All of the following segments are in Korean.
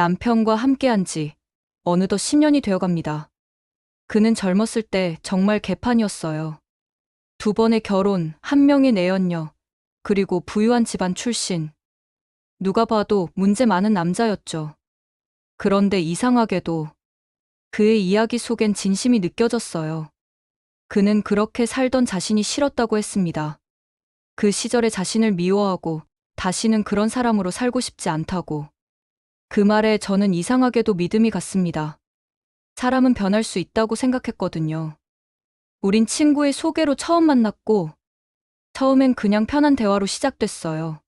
남편과 함께한 지 어느덧 10년이 되어 갑니다. 그는 젊었을 때 정말 개판이었어요. 두 번의 결혼, 한 명의 내연녀, 그리고 부유한 집안 출신. 누가 봐도 문제 많은 남자였죠. 그런데 이상하게도 그의 이야기 속엔 진심이 느껴졌어요. 그는 그렇게 살던 자신이 싫었다고 했습니다. 그 시절의 자신을 미워하고 다시는 그런 사람으로 살고 싶지 않다고. 그 말에 저는 이상하게도 믿음이 갔습니다. 사람은 변할 수 있다고 생각했거든요. 우린 친구의 소개로 처음 만났고, 처음엔 그냥 편한 대화로 시작됐어요.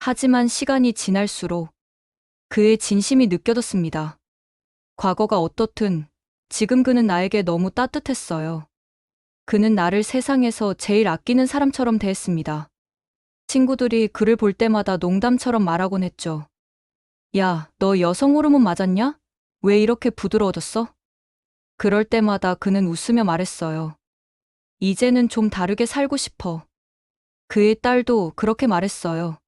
하지만 시간이 지날수록 그의 진심이 느껴졌습니다. 과거가 어떻든 지금 그는 나에게 너무 따뜻했어요. 그는 나를 세상에서 제일 아끼는 사람처럼 대했습니다. 친구들이 그를 볼 때마다 농담처럼 말하곤 했죠. 야, 너 여성 호르몬 맞았냐? 왜 이렇게 부드러워졌어? 그럴 때마다 그는 웃으며 말했어요. 이제는 좀 다르게 살고 싶어. 그의 딸도 그렇게 말했어요.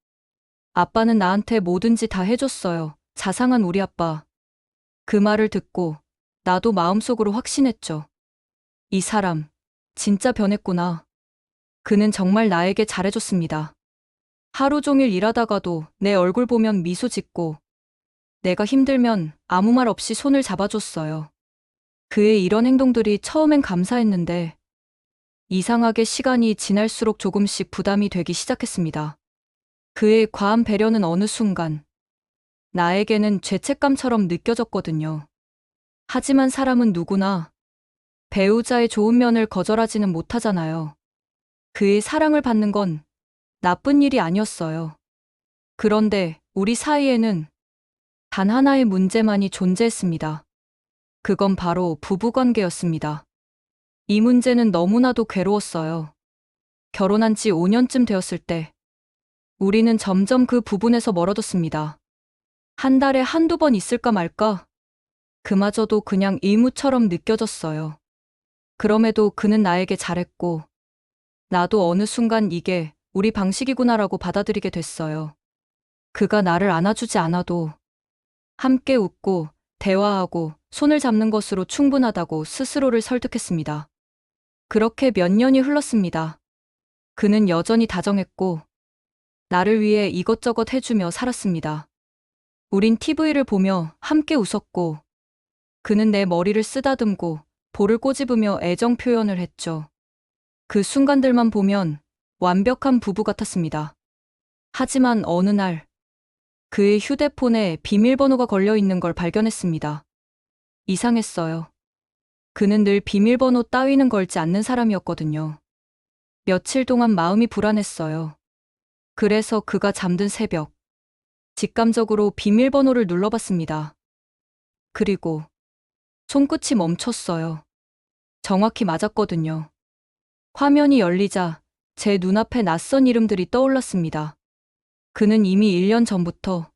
아빠는 나한테 뭐든지 다 해줬어요. 자상한 우리 아빠. 그 말을 듣고 나도 마음속으로 확신했죠. 이 사람, 진짜 변했구나. 그는 정말 나에게 잘해줬습니다. 하루 종일 일하다가도 내 얼굴 보면 미소 짓고 내가 힘들면 아무 말 없이 손을 잡아줬어요. 그의 이런 행동들이 처음엔 감사했는데 이상하게 시간이 지날수록 조금씩 부담이 되기 시작했습니다. 그의 과한 배려는 어느 순간 나에게는 죄책감처럼 느껴졌거든요. 하지만 사람은 누구나 배우자의 좋은 면을 거절하지는 못하잖아요. 그의 사랑을 받는 건 나쁜 일이 아니었어요. 그런데 우리 사이에는 단 하나의 문제만이 존재했습니다. 그건 바로 부부관계였습니다. 이 문제는 너무나도 괴로웠어요. 결혼한 지 5년쯤 되었을 때 우리는 점점 그 부분에서 멀어졌습니다. 한 달에 한두 번 있을까 말까? 그마저도 그냥 의무처럼 느껴졌어요. 그럼에도 그는 나에게 잘했고, 나도 어느 순간 이게 우리 방식이구나라고 받아들이게 됐어요. 그가 나를 안아주지 않아도 함께 웃고 대화하고 손을 잡는 것으로 충분하다고 스스로를 설득했습니다. 그렇게 몇 년이 흘렀습니다. 그는 여전히 다정했고, 나를 위해 이것저것 해주며 살았습니다. 우린 TV를 보며 함께 웃었고, 그는 내 머리를 쓰다듬고 볼을 꼬집으며 애정 표현을 했죠. 그 순간들만 보면 완벽한 부부 같았습니다. 하지만 어느 날, 그의 휴대폰에 비밀번호가 걸려 있는 걸 발견했습니다. 이상했어요. 그는 늘 비밀번호 따위는 걸지 않는 사람이었거든요. 며칠 동안 마음이 불안했어요. 그래서 그가 잠든 새벽, 직감적으로 비밀번호를 눌러봤습니다. 그리고 손끝이 멈췄어요. 정확히 맞았거든요. 화면이 열리자 제 눈앞에 낯선 이름들이 떠올랐습니다. 그는 이미 1년 전부터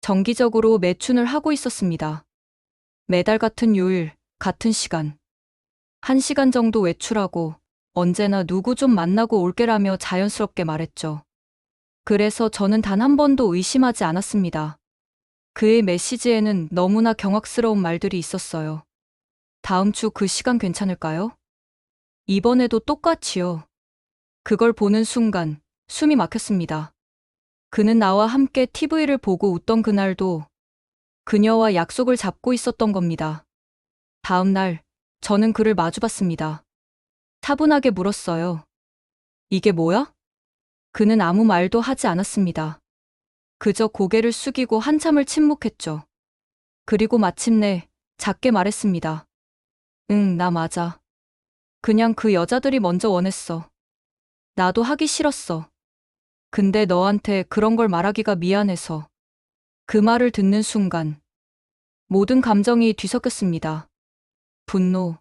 정기적으로 매춘을 하고 있었습니다. 매달 같은 요일, 같은 시간. 한 시간 정도 외출하고 언제나 누구 좀 만나고 올게라며 자연스럽게 말했죠. 그래서 저는 단 한 번도 의심하지 않았습니다. 그의 메시지에는 너무나 경악스러운 말들이 있었어요. 다음 주 그 시간 괜찮을까요? 이번에도 똑같이요. 그걸 보는 순간 숨이 막혔습니다. 그는 나와 함께 TV를 보고 웃던 그날도 그녀와 약속을 잡고 있었던 겁니다. 다음 날 저는 그를 마주봤습니다. 차분하게 물었어요. 이게 뭐야? 그는 아무 말도 하지 않았습니다. 그저 고개를 숙이고 한참을 침묵했죠. 그리고 마침내 작게 말했습니다. 응, 나 맞아. 그냥 그 여자들이 먼저 원했어. 나도 하기 싫었어. 근데 너한테 그런 걸 말하기가 미안해서. 그 말을 듣는 순간 모든 감정이 뒤섞였습니다. 분노,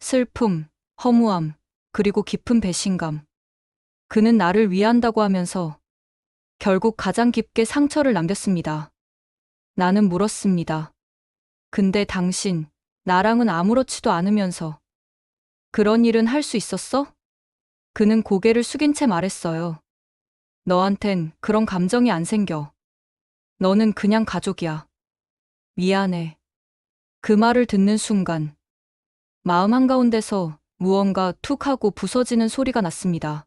슬픔, 허무함, 그리고 깊은 배신감. 그는 나를 위한다고 하면서 결국 가장 깊게 상처를 남겼습니다. 나는 물었습니다. 근데 당신, 나랑은 아무렇지도 않으면서 그런 일은 할 수 있었어? 그는 고개를 숙인 채 말했어요. 너한텐 그런 감정이 안 생겨. 너는 그냥 가족이야. 미안해. 그 말을 듣는 순간 마음 한가운데서 무언가 툭 하고 부서지는 소리가 났습니다.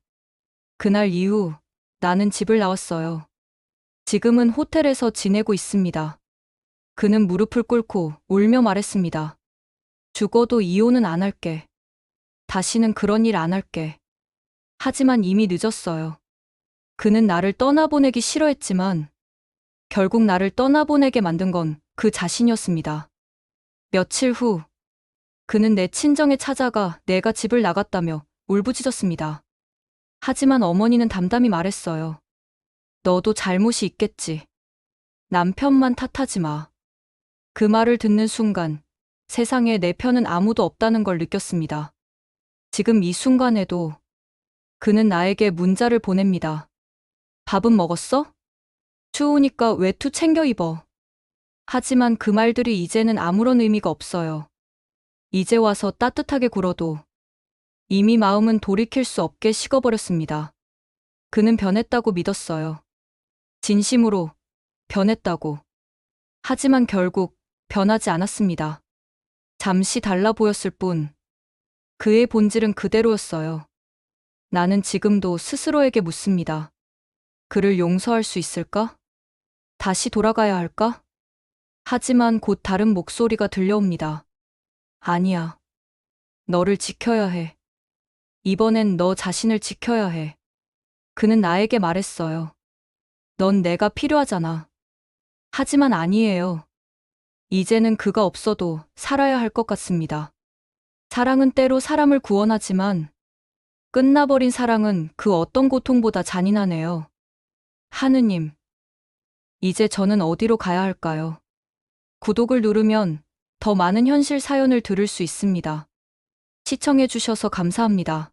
그날 이후 나는 집을 나왔어요. 지금은 호텔에서 지내고 있습니다. 그는 무릎을 꿇고 울며 말했습니다. 죽어도 이혼은 안 할게. 다시는 그런 일 안 할게. 하지만 이미 늦었어요. 그는 나를 떠나보내기 싫어했지만 결국 나를 떠나보내게 만든 건 그 자신이었습니다. 며칠 후 그는 내 친정에 찾아가 내가 집을 나갔다며 울부짖었습니다. 하지만 어머니는 담담히 말했어요. 너도 잘못이 있겠지. 남편만 탓하지 마. 그 말을 듣는 순간 세상에 내 편은 아무도 없다는 걸 느꼈습니다. 지금 이 순간에도 그는 나에게 문자를 보냅니다. 밥은 먹었어? 추우니까 외투 챙겨 입어. 하지만 그 말들이 이제는 아무런 의미가 없어요. 이제 와서 따뜻하게 굴어도 이미 마음은 돌이킬 수 없게 식어버렸습니다. 그는 변했다고 믿었어요. 진심으로 변했다고. 하지만 결국 변하지 않았습니다. 잠시 달라 보였을 뿐 그의 본질은 그대로였어요. 나는 지금도 스스로에게 묻습니다. 그를 용서할 수 있을까? 다시 돌아가야 할까? 하지만 곧 다른 목소리가 들려옵니다. 아니야. 너를 지켜야 해. 이번엔 너 자신을 지켜야 해. 그는 나에게 말했어요. 넌 내가 필요하잖아. 하지만 아니에요. 이제는 그가 없어도 살아야 할 것 같습니다. 사랑은 때로 사람을 구원하지만 끝나버린 사랑은 그 어떤 고통보다 잔인하네요. 하느님, 이제 저는 어디로 가야 할까요? 구독을 누르면 더 많은 현실 사연을 들을 수 있습니다. 시청해주셔서 감사합니다.